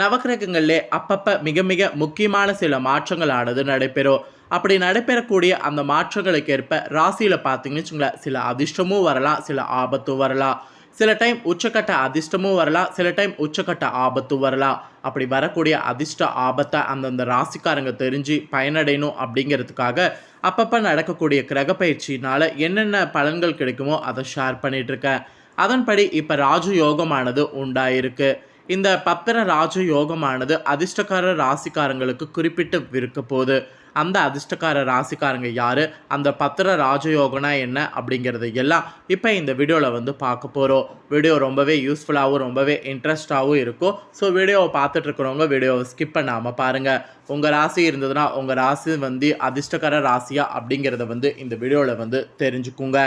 நவக்கிரகங்களிலே அப்பப்போ மிக மிக முக்கியமான சில மாற்றங்களானது நடைபெறும். அப்படி நடைபெறக்கூடிய அந்த மாற்றங்களுக்கு ஏற்ப ராசியில் பார்த்தீங்கன்னு வச்சுங்களேன் சில அதிர்ஷ்டமும் வரலாம் சில ஆபத்தும் வரலாம். சில டைம் உச்சக்கட்ட அதிர்ஷ்டமும் வரலாம் சில டைம் உச்சக்கட்ட ஆபத்தும் வரலாம். அப்படி வரக்கூடிய அதிர்ஷ்ட ஆபத்தை அந்தந்த ராசிக்காரங்க தெரிஞ்சு பயனடையணும் அப்படிங்கிறதுக்காக அப்பப்போ நடக்கக்கூடிய கிரக பயிற்சியினால் என்னென்ன பலன்கள் கிடைக்குமோ அதை ஷேர் பண்ணிகிட்ருக்கேன் அதன்படி இப்போ ராஜு யோகமானது உண்டாயிருக்கு. இந்த பத்திர ராஜ யோகமானது அதிர்ஷ்டக்கார ராசிக்காரங்களுக்கு குறிப்பிட்டு இருக்க போது அந்த அதிர்ஷ்டக்கார ராசிக்காரங்க யாரு? அந்த பத்திர ராஜயோகனா என்ன அப்படிங்கிறது எல்லாம் இப்போ இந்த வீடியோவில் வந்து பார்க்க போகிறோம் வீடியோ ரொம்பவே யூஸ்ஃபுல்லாகவும் ரொம்பவே இன்ட்ரெஸ்டாகவும் இருக்கும். ஸோ வீடியோவை பார்த்துட்டு இருக்கிறவங்க வீடியோவை ஸ்கிப் பண்ணாமல் பாருங்கள் உங்கள் ராசி இருந்ததுன்னா உங்கள் ராசி வந்து அதிர்ஷ்டக்கார ராசியா அப்படிங்கிறத வந்து இந்த வீடியோவில் வந்து தெரிஞ்சுக்குங்க.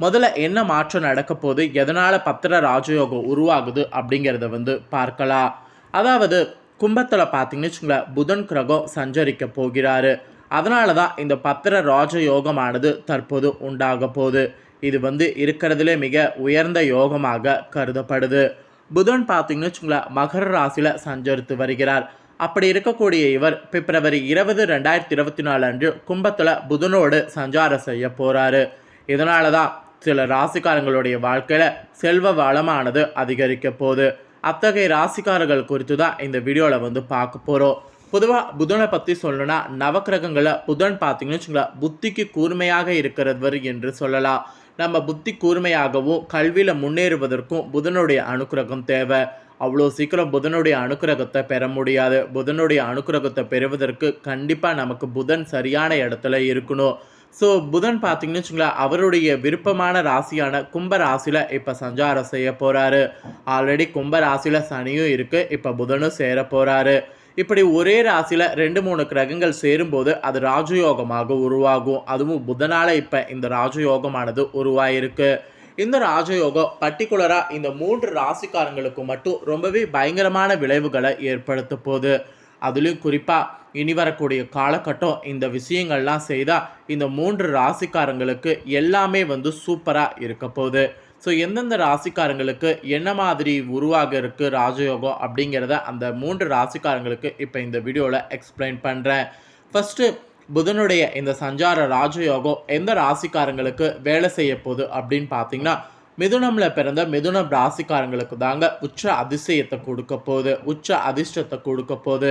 முதல்ல என்ன மாற்றம் நடக்க போகுது? எதனால் பத்திர ராஜயோகம் உருவாகுது அப்படிங்கிறத வந்து பார்க்கலாம். அதாவது கும்பத்தில் பார்த்தீங்கன்னு வச்சுங்களேன் புதன் கிரகம் சஞ்சரிக்க போகிறாரு. அதனால தான் இந்த பத்திர ராஜயோகமானது தற்போது உண்டாக போகுது. இது வந்து இருக்கிறதுலே மிக உயர்ந்த யோகமாக கருதப்படுது. புதன் பார்த்தீங்கன்னு வச்சுங்களேன் மகர ராசியில் சஞ்சரித்து வருகிறார். அப்படி இருக்கக்கூடிய இவர் பிப்ரவரி இருபது ரெண்டாயிரத்தி இருபத்தி நாலு அன்று கும்பத்தில் புதனோடு சஞ்சாரம் செய்ய போகிறாரு இதனால தான் சில ராசிக்காரங்களுடைய வாழ்க்கையில் செல்வ வளமானது அதிகரிக்க போகுது. அத்தகைய ராசிக்காரர்கள் குறித்து தான் இந்த வீடியோவில் வந்து பார்க்க போகிறோம் பொதுவாக புதனை பற்றி சொல்லணும்னா நவக்கிரகங்களில் புதன் பார்த்தீங்கன்னு வச்சுங்களேன் புத்திக்கு கூர்மையாக இருக்கிறவர் என்று சொல்லலாம். நம்ம புத்தி கூர்மையாகவும் கல்வியில் முன்னேறுவதற்கும் புதனுடைய அனுக்கிரகம் தேவை. அவ்வளோ சீக்கிரம் புதனுடைய அனுக்கிரகத்தை பெற முடியாது. புதனுடைய அனுக்கிரகத்தை பெறுவதற்கு கண்டிப்பாக நமக்கு புதன் சரியான இடத்துல இருக்கணும். ஸோ புதன் பார்த்தீங்கன்னு வச்சுங்களேன் அவருடைய விருப்பமான ராசியான கும்ப ராசியில் இப்போ சஞ்சாரம் செய்ய போகிறாரு ஆல்ரெடி கும்ப ராசியில் சனியும் இருக்குது இப்போ புதனும் சேர போகிறாரு இப்படி ஒரே ராசியில் ரெண்டு மூணு கிரகங்கள் சேரும்போது அது ராஜயோகமாக உருவாகும். அதுவும் புதனால் இப்போ இந்த ராஜயோகமானது உருவாயிருக்கு. இந்த ராஜயோகம் பர்டிகுலராக இந்த மூன்று ராசிக்காரங்களுக்கு மட்டும் ரொம்பவே பயங்கரமான விளைவுகளை ஏற்படுத்த போகுது. அதுலேயும் குறிப்பாக இனி வரக்கூடிய காலகட்டம் இந்த விஷயங்கள்லாம் செய்தால் இந்த மூன்று ராசிக்காரங்களுக்கு எல்லாமே வந்து சூப்பராக இருக்க போகுது. ஸோ எந்தெந்த ராசிக்காரங்களுக்கு என்ன மாதிரி உருவாக இருக்குது ராஜயோகம் அப்படிங்கிறத அந்த மூன்று ராசிக்காரங்களுக்கு இப்போ இந்த வீடியோவில் எக்ஸ்பிளைன் பண்ணுறேன் ஃபஸ்ட்டு புதனுடைய இந்த சஞ்சார ராஜயோகம் எந்த ராசிக்காரங்களுக்கு வேலை செய்ய போகுது அப்படின்னு பார்த்தீங்கன்னா மிதுனமில் பிறந்த மிதுனம் ராசிக்காரங்களுக்கு தாங்க உச்ச அதிசயத்தை கொடுக்க போகுது. உச்ச அதிர்ஷ்டத்தை கொடுக்க போகுது.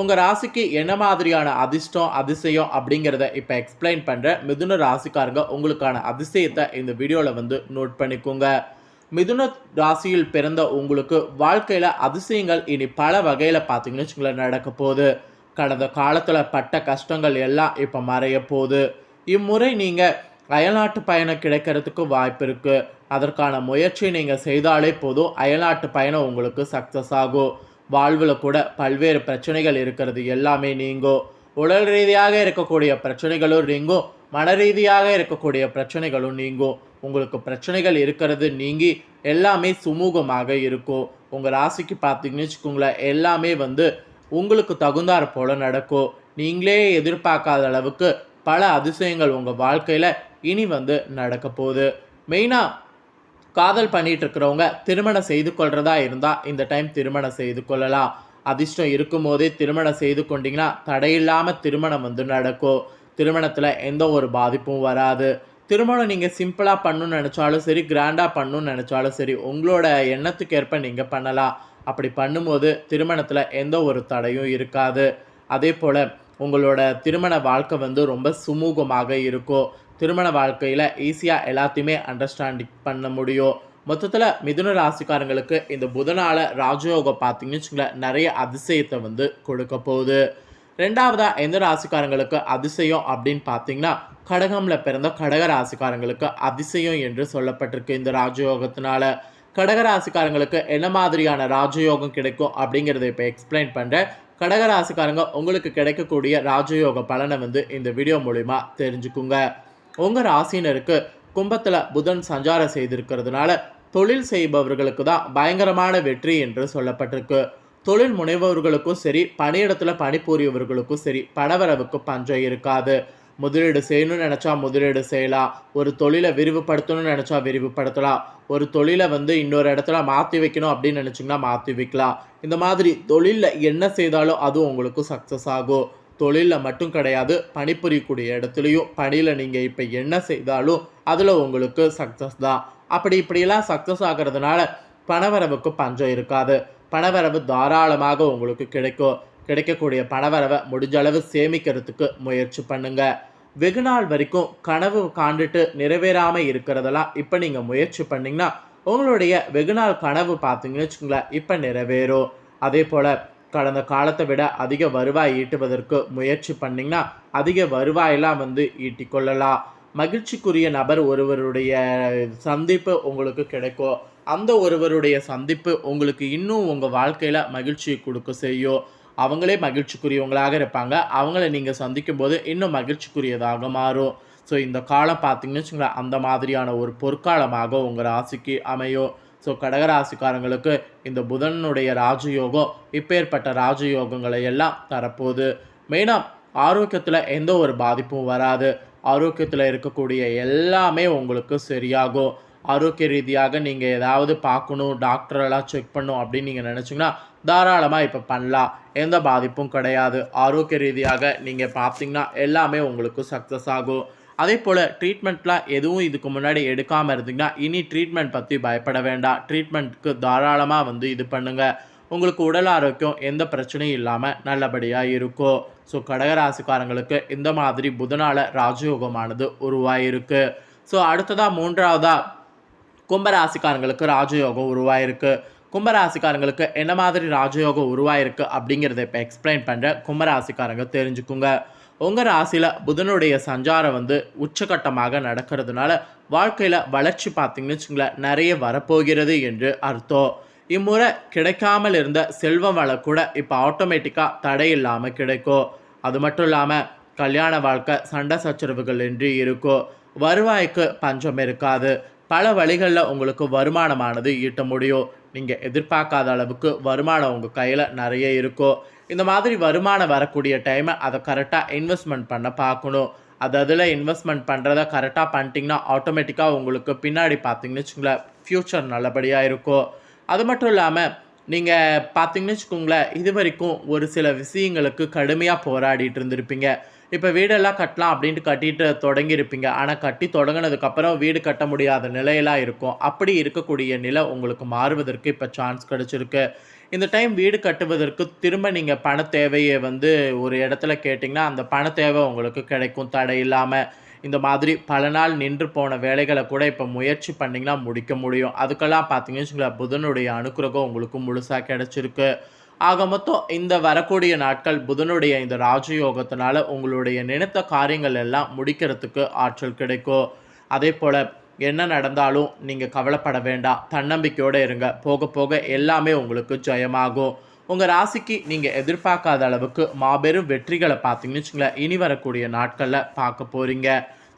உங்கள் ராசிக்கு என்ன மாதிரியான அதிர்ஷ்டம் அதிசயம் அப்படிங்கிறத இப்போ எக்ஸ்பிளைன் பண்ணுற மிதுன ராசிக்காரங்க உங்களுக்கான அதிசயத்தை இந்த வீடியோவில் வந்து நோட் பண்ணிக்கோங்க. மிதுன ராசியில் பிறந்த உங்களுக்கு வாழ்க்கையில் அதிசயங்கள் இனி பல வகையில் பார்த்தீங்கன்னு வச்சுங்களேன் நடக்க போகுது. கடந்த காலத்தில் பட்ட கஷ்டங்கள் எல்லாம் இப்போ மறைய போகுது. இம்முறை நீங்கள் அயல்நாட்டு பயணம் கிடைக்கிறதுக்கு வாய்ப்பு இருக்குது அதற்கான முயற்சி நீங்கள் செய்தாலே போதும். அயல்நாட்டு பயணம் உங்களுக்கு சக்ஸஸ் ஆகும். வாழ்வில் கூட பல்வேறு பிரச்சனைகள் இருக்கிறது. எல்லாமே நீங்கும். உடல் ரீதியாக இருக்கக்கூடிய பிரச்சனைகளும் நீங்கும். மன ரீதியாக இருக்கக்கூடிய பிரச்சனைகளும் நீங்கும். உங்களுக்கு பிரச்சனைகள் இருக்கிறது நீங்கி எல்லாமே சுமூகமாக இருக்கும். உங்கள் ராசிக்கு பார்த்தீங்கன்னு வச்சுக்கோங்களேன் எல்லாமே வந்து உங்களுக்கு தகுந்தாற் போல் நடக்கும். நீங்களே எதிர்பார்க்காத அளவுக்கு பல அதிசயங்கள் உங்கள் வாழ்க்கையில் இனி வந்து நடக்க போகுது. மெயினாக காதல் பண்ணிட்டு இருக்கிறவங்க திருமணம் செய்து கொள்றதா இருந்தால் இந்த டைம் திருமணம் செய்து கொள்ளலாம். அதிர்ஷ்டம் இருக்கும் போதே திருமணம் செய்து கொண்டீங்கன்னா தடையில்லாமல் திருமணம் வந்து நடக்கும். திருமணத்தில் எந்த ஒரு பாதிப்பும் வராது. திருமணம் நீங்கள் சிம்பிளாக பண்ணணும்னு நினச்சாலும் சரி கிராண்டாக பண்ணணும்னு நினச்சாலும் சரி உங்களோட எண்ணத்துக்கேற்ப நீங்கள் பண்ணலாம். அப்படி பண்ணும்போது திருமணத்தில் எந்த ஒரு தடையும் இருக்காது. அதே போல் உங்களோட திருமண வாழ்க்கை வந்து ரொம்ப சுமூகமாக இருக்கும். திருமண வாழ்க்கையில் ஈஸியாக எல்லாத்தையுமே அண்டர்ஸ்டாண்டிங் பண்ண முடியும். மொத்தத்தில் மிதுன ராசிக்காரங்களுக்கு இந்த புதனால ராஜயோகம் பார்த்தீங்கன்னு வச்சுங்களேன் நிறைய அதிசயத்தை வந்து கொடுக்க போகுது. ரெண்டாவதாக எந்த ராசிக்காரங்களுக்கு அதிசயம் அப்படின்னு பார்த்தீங்கன்னா கடகமில் பிறந்த கடக ராசிக்காரங்களுக்கு அதிசயம் என்று சொல்லப்பட்டிருக்கு இந்த ராஜயோகத்தினால. கடக ராசிக்காரங்களுக்கு என்ன மாதிரியான ராஜயோகம் கிடைக்கும் அப்படிங்கிறத இப்போ எக்ஸ்பிளைன் பண்ணுறேன் கடகராசிக்காரங்க உங்களுக்கு கிடைக்கக்கூடிய ராஜயோக பலனை வந்து இந்த வீடியோ மூலிமா தெரிஞ்சுக்குங்க. உங்கள் ராசினருக்கு கும்பத்தில் புதன் சஞ்சாரம் செய்திருக்கிறதுனால தொழில் செய்பவர்களுக்கு தான் பயங்கரமான வெற்றி என்று சொல்லப்பட்டிருக்கு. தொழில் முனைவர்களுக்கும் சரி பணியிடத்தில் பணிபுரியவர்களுக்கும் சரி பணவரவுக்கு பஞ்சம் இருக்காது. முதலீடு செய்யணும்னு நினச்சா முதலீடு செய்யலாம். ஒரு தொழிலை விரிவுபடுத்தணும்னு நினச்சா விரிவுபடுத்தலாம். ஒரு தொழிலை வந்து இன்னொரு இடத்துல மாற்றி வைக்கணும் அப்படின்னு நினச்சிங்கன்னா மாற்றி வைக்கலாம். இந்த மாதிரி தொழிலில் என்ன செய்தாலும் அதுவும் உங்களுக்கு சக்ஸஸ் ஆகும். தொழிலில் மட்டும் கிடையாது பணிபுரியக்கூடிய இடத்துலையும் பணியில் நீங்கள் இப்போ என்ன செய்தாலும் அதில் உங்களுக்கு சக்ஸஸ் தான். அப்படி இப்படியெல்லாம் சக்ஸஸ் ஆகிறதுனால பணவரவுக்கு பஞ்சம் இருக்காது. பணவரவு தாராளமாக உங்களுக்கு கிடைக்கும். கிடைக்கக்கூடிய பணவரவை முடிஞ்ச அளவு சேமிக்கிறதுக்கு முயற்சி பண்ணுங்க. வெகு நாள் வரைக்கும் கனவு காண்டுட்டு நிறைவேறாமல் இருக்கிறதெல்லாம் இப்போ நீங்கள் முயற்சி பண்ணிங்கன்னா உங்களுடைய வெகுநாள் கனவு பார்த்தீங்கன்னு வச்சுங்களேன் இப்போ நிறைவேறும். அதே போல் கடந்த காலத்தை விட அதிக வருவாய் ஈட்டுவதற்கு முயற்சி பண்ணிங்கன்னா அதிக வருவாயெல்லாம் வந்து ஈட்டிக்கொள்ளலாம். மகிழ்ச்சிக்குரிய நபர் ஒருவருடைய சந்திப்பு உங்களுக்கு கிடைக்கும். அந்த ஒருவருடைய சந்திப்பு உங்களுக்கு இன்னும் உங்கள் வாழ்க்கையில் மகிழ்ச்சியை கொடுக்க செய்யும். அவங்களே மகிழ்ச்சிக்குரியவங்களாக இருப்பாங்க. அவங்கள நீங்கள் சந்திக்கும் போது இன்னும் மகிழ்ச்சிக்குரியதாக மாறும். ஸோ இந்த காலம் பார்த்தீங்கன்னு வச்சுங்களேன் அந்த மாதிரியான ஒரு பொற்காலமாக உங்கள் ராசிக்கு அமையும். ஸோ கடகராசிக்காரங்களுக்கு இந்த புதனுடைய ராஜயோகம் இப்பேற்பட்ட ராஜயோகங்களை எல்லாம் தரப்போகுது. மெயினாக ஆரோக்கியத்தில் எந்த ஒரு பாதிப்பும் வராது. ஆரோக்கியத்தில் இருக்கக்கூடிய எல்லாமே உங்களுக்கு சரியாகும். ஆரோக்கிய ரீதியாக நீங்கள் ஏதாவது பார்க்கணும் டாக்டரெல்லாம் செக் பண்ணும் அப்படின்னு நீங்கள் நினச்சிங்கன்னா தாராளமாக இப்போ பண்ணலாம். எந்த பாதிப்பும் கிடையாது. ஆரோக்கிய ரீதியாக நீங்கள் பார்த்தீங்கன்னா எல்லாமே உங்களுக்கு சக்ஸஸ் ஆகும். அதே போல் ட்ரீட்மெண்ட்லாம் எதுவும் இதுக்கு முன்னாடி எடுக்காமல் இருந்தீங்கன்னா இனி ட்ரீட்மெண்ட் பற்றி பயப்பட வேண்டாம். ட்ரீட்மெண்ட்டுக்கு தாராளமாக வந்து இது பண்ணுங்கள் உங்களுக்கு உடல் ஆரோக்கியம் எந்த பிரச்சனையும் இல்லாமல் நல்லபடியாக இருக்கும். ஸோ கடகராசிக்காரங்களுக்கு இந்த மாதிரி புதனால் ராஜயோகமானது உருவாயிருக்கு. ஸோ அடுத்ததாக மூன்றாவதாக கும்பராசிக்காரங்களுக்கு ராஜயோகம் உருவாயிருக்கு. கும்பராசிக்காரங்களுக்கு என்ன மாதிரி ராஜயோகம் உருவாயிருக்கு அப்படிங்கிறத இப்போ எக்ஸ்பிளைன் பண்ணுற கும்பராசிக்காரங்க தெரிஞ்சுக்குங்க. உங்கள் ராசியில் புதனுடைய சஞ்சாரம் வந்து உச்சகட்டமாக நடக்கிறதுனால வாழ்க்கையில் வளர்ச்சி பார்த்தீங்கன்னு வச்சுங்களேன் நிறைய வரப்போகிறது என்று அர்த்தம். இம்முறை கிடைக்காமல் இருந்த செல்வ வளம் கூட இப்போ ஆட்டோமேட்டிக்காக தடை இல்லாமல் கிடைக்கும். அது மட்டும் இல்லாமல் கல்யாண வாழ்க்கை சண்டை சச்சரவுகள் இன்றி இருக்கும். வருவாய்க்கு பஞ்சம் இருக்காது. பல வழிகளில் உங்களுக்கு வருமானமானது ஈட்ட முடியும். நீங்கள் எதிர்பார்க்காத அளவுக்கு வருமானம் உங்கள் கையில் நிறைய இருக்கும். இந்த மாதிரி வருமானம் வரக்கூடிய டைமை அதை கரெக்டாக இன்வெஸ்ட்மெண்ட் பண்ண பார்க்கணும். அது அதில் இன்வெஸ்ட்மெண்ட் பண்ணுறத கரெக்டாக பண்ணிட்டீங்கன்னா ஆட்டோமேட்டிக்காக உங்களுக்கு பின்னாடி பார்த்தீங்கன்னு வச்சுங்களேன் ஃப்யூச்சர் நல்லபடியாக இருக்கும். அது மட்டும் இல்லாமல் நீங்கள் பார்த்தீங்கன்னு வச்சுக்கோங்களேன் இது வரைக்கும் ஒரு சில விஷயங்களுக்கு கடுமையாக போராடிட்டு இருந்திருப்பீங்க. இப்போ வீடெல்லாம் கட்டலாம் அப்படின்ட்டு கட்டிட்டு தொடங்கியிருப்பீங்க. ஆனால் கட்டி தொடங்கினதுக்கப்புறம் வீடு கட்ட முடியாத நிலையெல்லாம் இருக்கும். அப்படி இருக்கக்கூடிய நிலை உங்களுக்கு மாறுவதற்கு இப்போ சான்ஸ் கிடச்சிருக்கு. இந்த டைம் வீடு கட்டுவதற்கு திரும்ப நீங்கள் பண தேவையை வந்து ஒரு இடத்துல கேட்டிங்கன்னா அந்த பண தேவை உங்களுக்கு கிடைக்கும். தடை இல்லாமல் இந்த மாதிரி பல நாள் நின்று போன வேலைகளை கூட இப்போ முயற்சி பண்ணிங்கன்னா முடிக்க முடியும். அதுக்கெல்லாம் பார்த்தீங்கன்னு வச்சுங்களேன் புதனுடைய அனுக்கிரகம் உங்களுக்கு முழுசாக கிடச்சிருக்கு. ஆக மொத்தம் இந்த வரக்கூடிய நாட்கள் புதனுடைய இந்த ராஜயோகத்தினால உங்களுடைய நினைத்த காரியங்கள் எல்லாம் முடிக்கிறதுக்கு ஆற்றல் கிடைக்கும். அதே போல் என்ன நடந்தாலும் நீங்கள் கவலைப்பட வேண்டாம். தன்னம்பிக்கையோடு இருங்க. போக போக எல்லாமே உங்களுக்கு ஜெயமாகும். உங்கள் ராசிக்கு நீங்கள் எதிர்பார்க்காத அளவுக்கு மாபெரும் வெற்றிகளை பார்த்தீங்கன்னு வச்சுங்களேன் இனி வரக்கூடிய நாட்களில் பார்க்க போகிறீங்க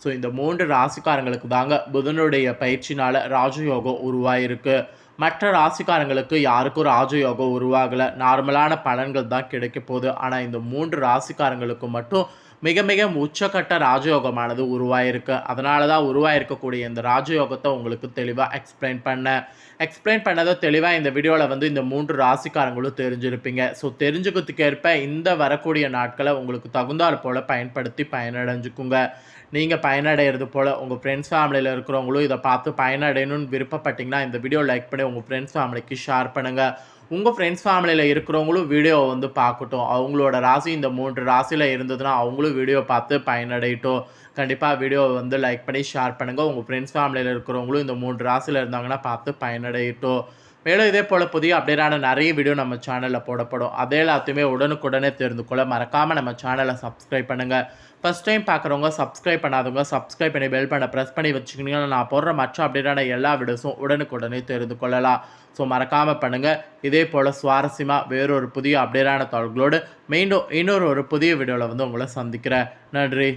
ஸோ இந்த மூன்று ராசிக்காரங்களுக்கு தாங்க புதனுடைய பயிற்சினால ராஜயோகம் உருவாயிருக்கு. மற்ற ராசிக்காரங்களுக்கு யாருக்கும் ராஜயோகம் உருவாகலை. நார்மலான பலன்கள் தான் கிடைக்க போகுது. ஆனால் இந்த மூன்று ராசிக்காரங்களுக்கு மட்டும் மிக மிக உச்சக்கட்ட ராஜயோகமானது உருவாயிருக்கு. அதனால தான் உருவாயிருக்கக்கூடிய இந்த ராஜயோகத்தை உங்களுக்கு தெளிவாக எக்ஸ்பிளைன் பண்ணேன் எக்ஸ்பிளைன் பண்ணதை தெளிவாக இந்த வீடியோவில் வந்து இந்த மூன்று ராசிக்காரங்களும் தெரிஞ்சிருப்பீங்க. ஸோ தெரிஞ்சுக்கிறதுக்கேற்ப இந்த வரக்கூடிய நாட்களை உங்களுக்கு தகுந்தாற் போல் பயன்படுத்தி பயனடைஞ்சுக்குங்க. நீங்கள் பயனடைகிறது போல் உங்கள் ஃப்ரெண்ட்ஸ் ஃபேமிலியில் இருக்கிறவங்களும் இதை பார்த்து பயனடையணும்னு விருப்பப்பட்டீங்கன்னா இந்த வீடியோ லைக் பண்ணி உங்கள் ஃப்ரெண்ட்ஸ் ஃபேமிலிக்கு ஷேர் பண்ணுங்கள் உங்கள் ஃப்ரெண்ட்ஸ் ஃபேமிலியில் இருக்கிறவங்களும் வீடியோவை வந்து பார்க்கட்டும். அவங்களோட ராசி இந்த மூன்று ராசியில் இருந்ததுன்னா அவங்களும் வீடியோ பார்த்து பயனடையட்டும். கண்டிப்பாக வீடியோவை வந்து லைக் பண்ணி ஷேர் பண்ணுங்கள் உங்கள் ஃப்ரெண்ட்ஸ் ஃபேமிலியில் இருக்கிறவங்களும் இந்த மூன்று ராசியில் இருந்தாங்கன்னா பார்த்து பயனடையட்டும். மேலும் இதே போல் புதிய அப்டேட்டான நிறைய வீடியோ நம்ம சேனலில் போடப்படும். அதே எல்லாத்தையுமே உடனுக்குடனே தெரிந்து கொள்ள மறக்காமல் நம்ம சேனலை சப்ஸ்கிரைப் பண்ணுங்கள் ஃபஸ்ட் டைம் பார்க்குறவங்க சப்ஸ்கிரைப் பண்ணாதவங்க சப்ஸ்கிரைப் பண்ணி பெல் பண்ண ப்ரெஸ் பண்ணி வச்சுக்கிட்டீங்கன்னா நான் போடுற மற்ற அப்டேட்டான எல்லா வீடியோஸும் உடனுக்குடனே தெரிந்து கொள்ளலாம். ஸோ மறக்காமல் பண்ணுங்கள் இதே போல் சுவாரஸ்யமாக வேறொரு புதிய அப்டேட்டான தகவல்களோடு மீண்டும் இன்னொரு ஒரு புதிய வீடியோவில் வந்து உங்களை சந்திக்கிறேன். நன்றி.